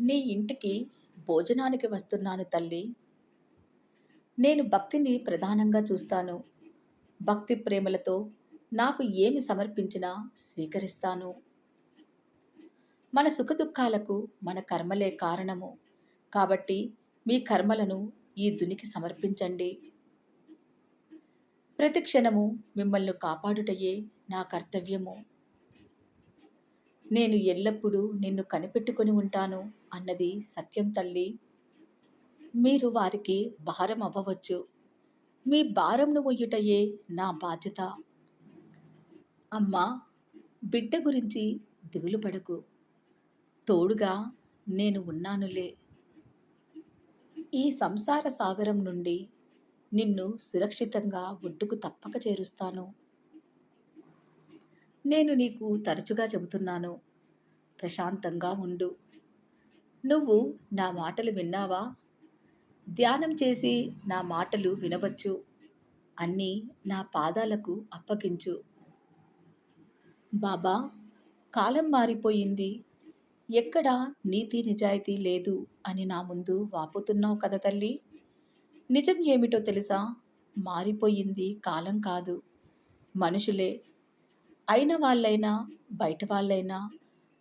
నీ ఇంటికి భోజనానికి వస్తున్నాను తల్లి. నేను భక్తిని ప్రధానంగా చూస్తాను. భక్తి ప్రేమలతో నాకు ఏమి సమర్పించినా స్వీకరిస్తాను. మన సుఖదుఖాలకు మన కర్మలే కారణము. కాబట్టి మీ కర్మలను ఈ దునికి సమర్పించండి. ప్రతి క్షణము మిమ్మల్ని కాపాడుటయే నా కర్తవ్యము. నేను ఎల్లప్పుడూ నిన్ను కనిపెట్టుకొని ఉంటాను అన్నది సత్యం తల్లి. మీరు వారికి భారం అవ్వవచ్చు. మీ భారంను మొయ్యుటయే నా బాధ్యత. అమ్మా బిడ్డ గురించి దిగులు పడకు. తోడుగా నేను ఉన్నానులే. ఈ సంసార సాగరం నుండి నిన్ను సురక్షితంగా ఒడ్డుకు తప్పక చేరుస్తాను. నేను నీకు తరచుగా చెబుతున్నాను. ప్రశాంతంగా ఉండు. నువ్వు నా మాటలు విన్నావా? ధ్యానం చేసి నా మాటలు వినవచ్చు. అన్నీ నా పాదాలకు అప్పగించు. బాబా కాలం మారిపోయింది. ఎక్కడ నీతి నిజాయితీ లేదు అని నా ముందు వాపుతున్నావు కదా తల్లి. నిజం ఏమిటో తెలుసా? మారిపోయింది కాలం కాదు. మనుషులే అయిన వాళ్ళైనా బయట వాళ్ళైనా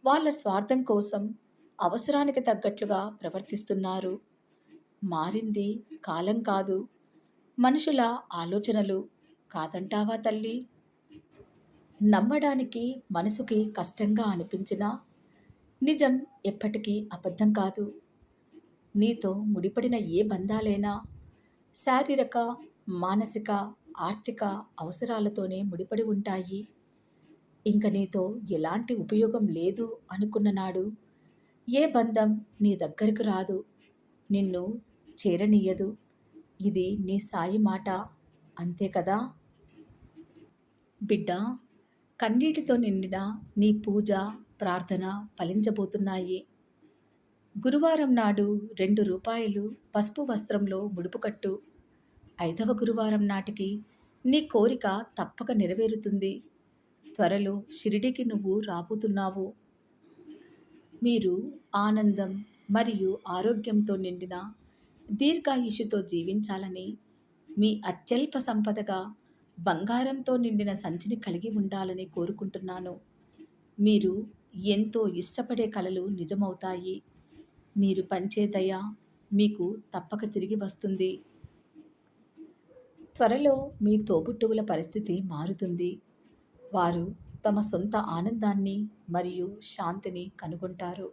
వాళ్ళ స్వార్థం కోసం అవసరానికి తగ్గట్లుగా ప్రవర్తిస్తున్నారు. మారింది కాలం కాదు. మనుషుల ఆలోచనలు కాదంటావా తల్లి? నమ్మడానికి మనసుకి కష్టంగా అనిపించినా నిజం ఎప్పటికీ అబద్ధం కాదు. నీతో ముడిపడిన ఏ బంధాలైనా శారీరక మానసిక ఆర్థిక అవసరాలతోనే ముడిపడి ఉంటాయి. ఇంక నీతో ఎలాంటి ఉపయోగం లేదు అనుకున్న నాడు ఏ బంధం నీ దగ్గరకు రాదు నిన్ను చేరనీయదు ఇది నీ సాయి మాట అంతే కదా? బిడ్డ కన్నీటితో నిండిన నీ పూజ ప్రార్థన ఫలించబోతున్నాయి. గురువారం నాడు రెండు రూపాయలు పసుపు వస్త్రంలో ముడుపు కట్టు. ఐదవ గురువారం నాటికి నీ కోరిక తప్పక నెరవేరుతుంది. త్వరలో షిరిడికి నువ్వు రాబోతున్నావు. మీరు ఆనందం మరియు ఆరోగ్యంతో నిండిన దీర్ఘాయుషుతో జీవించాలని మీ అత్యల్ప సంపదగా బంగారంతో నిండిన సంచిని కలిగి ఉండాలని కోరుకుంటున్నాను. మీరు ఎంతో ఇష్టపడే కళలు నిజమవుతాయి. మీరు పంచే దయ మీకు తప్పక తిరిగి వస్తుంది. త్వరలో మీ తోబుట్టువుల పరిస్థితి మారుతుంది. వారు తమ సొంత ఆనందాన్ని మరియు శాంతిని కనుగొంటారు.